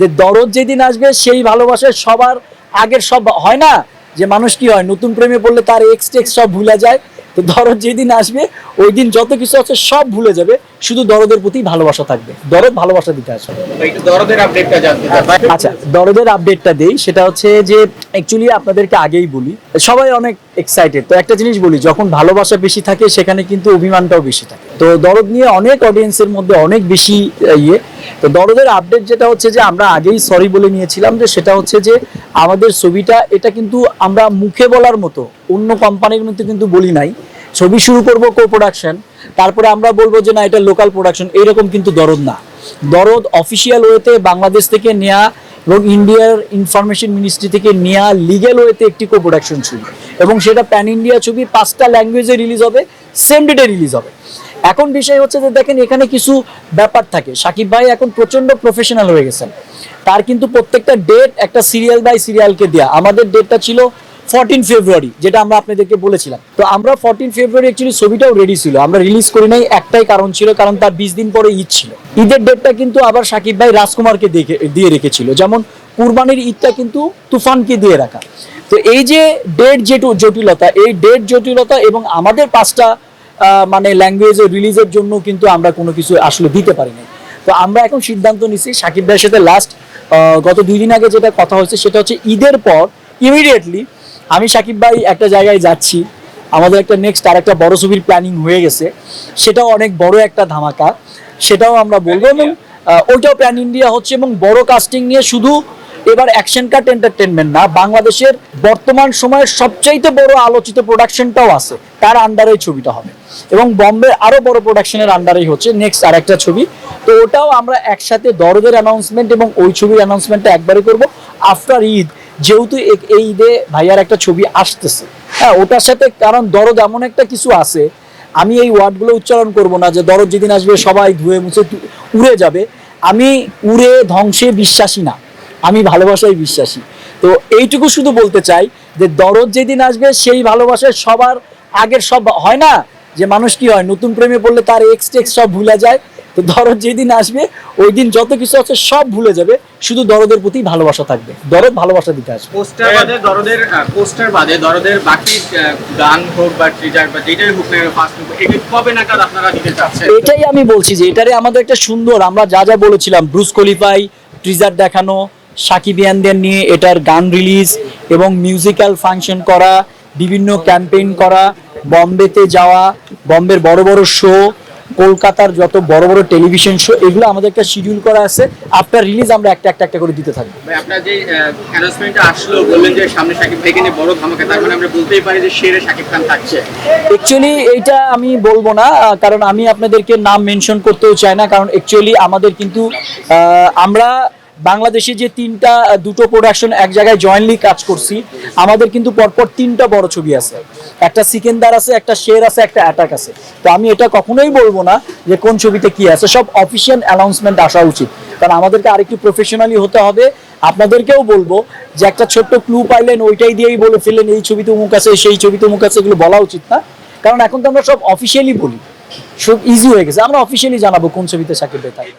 যে দরদ যেদিন আসবে সেই ভালোবাসায় সবার আগের সব হয় না? যে মানুষ কি হয়? নতুন প্রেমে পড়লে তার এক্স টেক্স সব ভুলে যায়। তো দরদ যেদিন আসবে ওই দিন যত কিছু আছে সব ভুলে যাবে। শুধু দরদের প্রতি ভালোবাসা থাকবে। দরদ ভালোবাসা দিতে আসবে। দরদের আপডেটটা জানতে আচ্ছা দরদের আপডেটটা দেই। সেটা হচ্ছে যে অ্যাকচুয়ালি আপনাদেরকে আগেই বলি সবাই অনেক এক্সাইটেড তো একটা জিনিস বলি যখন ভালোবাসা বেশি থাকে সেখানে কিন্তু অভিমানটাও বেশি থাকে। তো দরদ নিয়ে অনেক অডিয়েন্সের মধ্যে অনেক বেশি ইয়ে। তো দরদের আপডেট যেটা হচ্ছে যে আমরা আগেই সরি বলে নিয়েছিলাম যে সেটা হচ্ছে যে আমাদের ছবিটা, এটা কিন্তু আমরা মুখে বলার মতো, অন্য কোম্পানির মতো কিন্তু বলি নাই। ছবি শুরু করব কো প্রোডাকশন তারপরে আমরা বলব যে না, এটা লোকাল প্রোডাকশন এইরকম কিন্তু দরদ না। দরদ অফিসিয়াল ওয়েতে বাংলাদেশ থেকে নেয়া এবং ইন্ডিয়ার ইনফরমেশন মিনিস্ট্রি থেকে নেয়া লিগ্যাল ওয়েতে একটি কো প্রোডাকশন ছবি। এবং সেটা প্যান ইন্ডিয়া ছবি পাঁচটা ল্যাঙ্গুয়েজে রিলিজ হবে সেম ডেটে রিলিজ হবে। এখন বিষয় হচ্ছে যে দেখেন, এখানে কিছু ব্যাপার থাকে। সাকিব ভাই এখন প্রচণ্ড প্রফেশনাল হয়ে গেছেন। তার কিন্তু প্রত্যেকটা ডেট একটা সিরিয়াল বাই সিরিয়ালকে দেয়া। আমাদের ডেটটা ছিল ফোরটিন ফেব্রুয়ারি যেটা আমরা আপনাদেরকে বলেছিলাম। তো আমরা ফোরটিন ফেব্রুয়ারি অ্যাকচুয়ালি ছবিটাও রেডি ছিল। আমরা রিলিজ করি নাই, একটাই কারণ ছিল, কারণ তার বিশ দিন পরে ঈদ ছিল। ঈদের ডেটটা কিন্তু আবার সাকিব ভাই রাজকুমারকে দেখে, দিয়ে রেখেছিল। যেমন কুরবানির ঈদটা কিন্তু তুফানকে দিয়ে রাখা। তো এই যে ডেট যেটু জটিলতা, এই ডেট জটিলতা এবং আমাদের পাঁচটা মানে ল্যাঙ্গুয়েজে রিলিজের জন্য কিন্তু আমরা কোনো কিছু আসলে দিতে পারি নাই তো আমরা এখন সিদ্ধান্ত নিছি সাকিব ভাইয়ের সাথে লাস্ট গত দুই দিন আগে যেটা কথা হয়েছে সেটা হচ্ছে ঈদের পর ইমিডিয়েটলি আমি সাকিব ভাই একটা জায়গায় যাচ্ছি। আমাদের একটা নেক্সট আর একটা বড় ছবির প্ল্যানিং হয়ে গেছে। সেটাও অনেক বড় একটা ধামাকা। সেটাও আমরা বলব এবং ওইটাও প্যান ইন্ডিয়া হচ্ছে এবং বড় কাস্টিং নিয়ে শুধু এবার অ্যাকশন কাট এন্টারটেনমেন্ট না, বাংলাদেশের বর্তমান সময়ের সবচাইতে বড় আলোচিত প্রোডাকশনটাও আছে। তার আন্ডারে ছবিটা হবে। এবং বম্বে আরও বড় প্রোডাকশনের আন্ডারেই হচ্ছে নেক্সট আর একটা ছবি। তো ওটাও আমরা একসাথে দরদের অ্যানাউন্সমেন্ট এবং ওই ছবির অ্যানাউন্সমেন্টটা একবারে করব। আফটার ঈদ যেহেতু এই ঈদে ভাইয়ার একটা ছবি আসতেছে। হ্যাঁ ওটার সাথে কারণ দরদ এমন একটা কিছু আছে, আমি এই ওয়ার্ডগুলো উচ্চারণ করব না যে দরদ যেদিন আসবে সবাই ধুয়ে মুছে উড়ে যাবে। আমি উড়ে ধ্বংসে বিশ্বাসী না। আমি ভালোবাসায় বিশ্বাসী। তো এইটুকু শুধু বলতে চাই যে দরদ যেদিন আসবে সেই ভালোবাসায় সবার আগের সব হয় না? যে মানুষ কি হয় নতুন প্রেমে পড়লে তার এক্স টেক্স সব ভুলে যায়। তো দরদ যেদিন আসবে ওই দিন যত কিছু আছে সব ভুলে যাবে। শুধু দরদের প্রতি ভালোবাসা থাকবে। দরদ ভালোবাসা দিতে আসবে। পোস্টার বাদে দরদের পোস্টার বাদে দরদের বাকি গান হোক বা ট্রিজার বা যেটাই হোক না ফার্স্ট কবে নাগাদ আপনারা দিতে চাচ্ছেন? এটাই আমি বলছি যে এটারে আমাদের একটা সুন্দর আমরা যা যা বলেছিলাম ব্রুস কলিফাই ট্রিজার দেখানো সাকিবিয়ানদের নিয়ে এটার গান রিলিজ এবং মিউজিক্যাল ফাংশন করা বিভিন্ন ক্যাম্পেইন করা বম্বেতে যাওয়া বম্বের বড় বড় শো কলকাতার যত বড় বড় টেলিভিশন শো এগুলো আমাদের একটা শিডিউল করা আছে। আফটার রিলিজ আমরা একটা একটা একটা করে দিতে থাকব ভাই, আপনার যে অ্যানাউন্সমেন্টটা আসলো বললেন যে সামনে সাকিব ভাইকে নিয়ে বড় ধামাকা তার মানে আমরা বলতেই পারি যে শেরে সাকিব খান থাকছে। অ্যাকচুয়ালি এইটা আমি বলব না কারণ আমি আপনাদেরকে নাম মেনশন করতেও চাই না কারণ অ্যাকচুয়ালি আমাদের কিন্তু আমরা বাংলাদেশে যে তিনটা দুটো প্রোডাকশন এক জায়গায় জয়েন্টলি কাজ করছি, আমাদের কিন্তু পরপর তিনটা বড় ছবি আছে। একটা সিকেন্দার আছে, একটা শের আছে, একটা অ্যাটাক আছে। তো আমি এটা কখনোই বলব না যে কোন ছবিতে কি আছে, সব অফিসিয়াল অ্যানাউন্সমেন্ট আসা উচিত। কারণ আমাদেরকে আরেকটু প্রফেশনালি হতে হবে। আপনাদেরকেও বলব যে একটা ছোট্ট ক্লু পাইলেন, ওইটাই দিয়েই বলে ফেললেন, এই ছবিতে উমুক আছে, সেই ছবিতে উমুক আছে, এগুলো বলা উচিত না। কারণ এখন তো আমরা সব অফিসিয়ালি বলি। সব ইজি হয়ে গেছে। আমরা অফিসিয়ালি জানাব কোন ছবিতে সাকিব ভাই